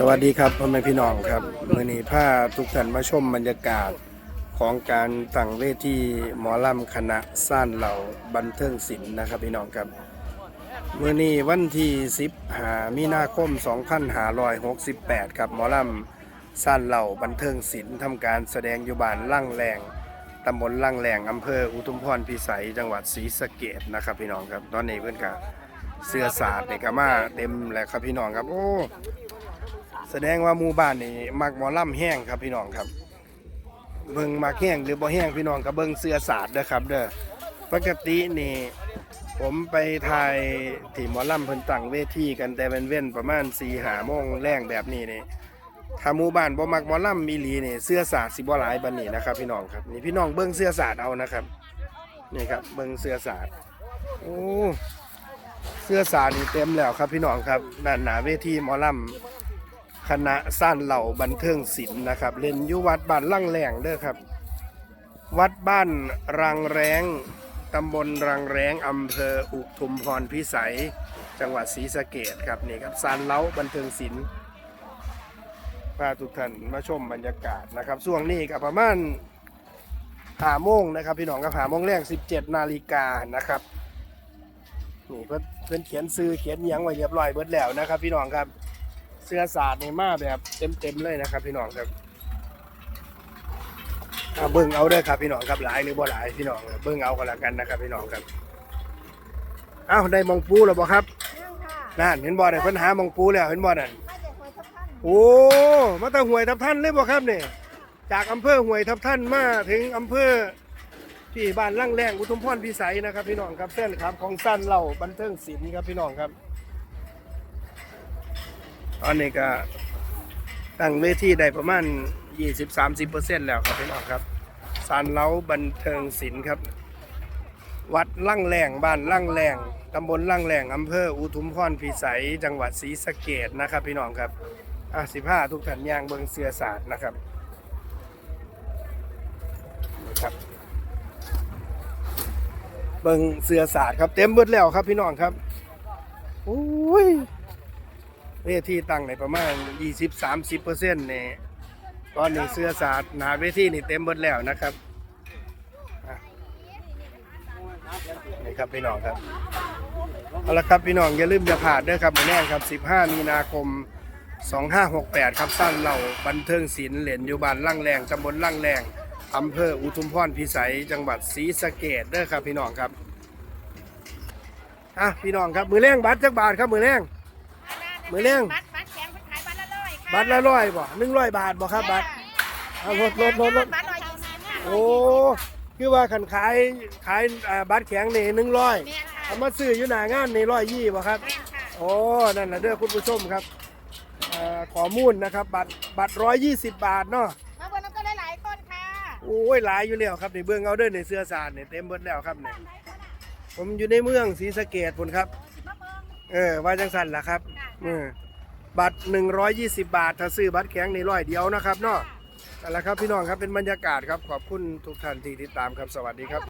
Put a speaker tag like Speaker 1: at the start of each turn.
Speaker 1: สวัสดีครับพ่อแม่พี่น้องครับมื่อนี้พาทุกท่านมาชมบรรยากาศของการตั้งเวทีหมอลำคณะซ่านเหล่าบันเทิงศิลป์นะครับพี่น้องครับมื่อนี้วันที่10หามีนาคม 2568 ครับหมอลำซ่านเหล่าบันเทิงศิลป์ทำการแสดงอยู่บ้านล่างแรงตำบลล่างแรงอำเภออุทุมพรพิสัยจังหวัดศรีสะเกษนะครับพี่น้องครับตอนนี้เพื่อนกะเสื้อสาดในกะมาเต็มแหละครับพี่น้องครับโอ้ แสดงว่าหมู่บ้านนี่มักหมอล่ำแห้งครับพี่น้องครับ เบิ่งมักแห้งหรือบ่แห้งพี่น้องก็เบิ่งเสื้อสาดเด้อครับ เด้อปกตินี่ผมไปถ่ายที่หมอล่ำเพิ่นตั้งเวทีกันแต่เป็นเว้นประมาณ4 5โมงแรงแบบนี้นี่ถ้าหมู่บ้านบ่มักหมอลำมีหลีนี่เสื้อสาดสิบ่หลายบัดนี้นะครับ พี่น้องครับนี่พี่น้องเบิ่งเสื้อสาดเอานะครับนี่ครับเบิ่งเสื้อสาดโอ้เสื้อสาดนี่เต็มแล้วครับพี่น้องครับด้านหน้าเวทีหมอลำ คณะสั้นเหล่าบันเทิงศิลป์นะครับ เล่นอยู่วัดบ้านล่งแรงเด้อครับ วัดบ้านรังแรงตำบลรังแรงอำเภออุทุมพรพิสัย จังหวัดศรีสะเกดครับนี่ครับสั้นเล่าบันเทิงศิลป์พาทุกท่านมาชมบรรยากาศนะครับช่วงนี้ก็ประมาณหาโมงนะครับ พี่น้องก็หาโมงแรก 17 นาฬิกานะครับนี่เพิ่นเพิ่นเขียนซื้อเขียนยังไว้เรียบร้อยเบิดแล้วนะครับ พี่น้องครับ เสื้อสาดนี่มาแบบเต็มๆเลยนะครับ พี่น้องครับอ่าเบิ้งเอาเด้อครับพี่น้องครับหลายหรือบ่หลายพี่น้องเบิ้งเอาก็แล้วกันนะครับพี่น้องครับอ้าวได้มองปูแล้วบ่ครับ
Speaker 2: นั่งค่ะ
Speaker 1: นั่นเห็นบ่เนี่ยเพิ่นหามองปูแล้วเห็นบ่นั่น
Speaker 2: มาจากหัวทับท่าน
Speaker 1: โอ้มาตั้งห้วยทับท่านเลยบ่ครับเนี่ยจากอำเภอห้วยทับท่านมาถึงอำเภอที่บ้านล่างแรงอุทุมพรพิสัยนะครับ พี่น้องครับเส้นครับของสั้นเหล่าบันเทิงศิลป์ครับพี่น้องครับ ตอนนี้ก็ตั้งเวทีได้ประมาณ 20-30%แล้วครับพี่น้องครับสานเล้าบันเทิงศิลป์ครับ วัดล่างแรงบ้านล่างแรงตำบลล่างแรงอำเภออุทุมพรพิสัยจังหวัดศรีสะเกดนะครับ พี่น้องครับอะสิบห้าทุกท่านย่างเบิงเสือศาสตร์นะครับนะครับ เบิงเสือศาสตร์ครับเต็มเบิดแล้วครับพี่น้องครับโอ้ย เวทีตั้งในประมาณ 20-30%เนี่ยตอนนี้เสื้อสาดหนาเวทีนี่เต็มหมดแล้วนะครับนี่ครับพี่น้องครับเอาละครับพี่น้องอย่าลืมอย่าพลาดด้วยครับมือแน่ครับ 15 มีนาคม 2568 ครับสั้นเหล่าบันเทิงศิลป์เหรียญอยู่บ้านล่างแรงตำบลล่างแรงอำเภออุทุมพรพิสัยจังหวัดศรีสะเกดเด้อครับพี่น้องครับอะพี่น้องครับมือแรงบัตรจักบาทครับมือแรง มือเลี้ยง
Speaker 2: บัตรบัตรแข็งเพิ่นขายบัตรละร้อยค่ะ
Speaker 1: บัตรละร้อยบ่หนึ่งร้อยบาทบ่ครับบัตรเอาลดลดลดลด
Speaker 2: บัตรร้อยยี่สิบค่ะ
Speaker 1: โอ้คือว่าขันขายขายอ่าบัตรแข็งนี่หนึ่งร้อย
Speaker 2: แม่นค่ะ
Speaker 1: เอามาซื้ออยู่หน้างานนี่ร้อยยี่บ่ครับ
Speaker 2: แม่นค่ะ
Speaker 1: โอ้นั่นแหละเด้อคุณผู้ชมครับเอ่อข้อมูลนะครับ บัตรบัตรร้อยยี่สิบบาทเนาะ
Speaker 2: มาเบิ่งน้ำก็ได้หลายคนค่ะ
Speaker 1: โอ้ยหลายอยู่แล้วครับนี่เบิ่งเอาเด้อในเสื้อสารนี่ยเต็มเบิดแล้วครับนี่ผมอยู่ในเมืองศรีสะเกดพุ่นครับ
Speaker 2: มาเบิ่ง
Speaker 1: เออว่าจังสันล่ะครับ บัตร 120 บาท ถ้าซื้อบัตรแข็งในร้อยเดียวนะครับเนาะนั่นแหละครับพี่น้องครับเป็นบรรยากาศครับขอบคุณทุกท่านที่ติดตามครับสวัสดีครับ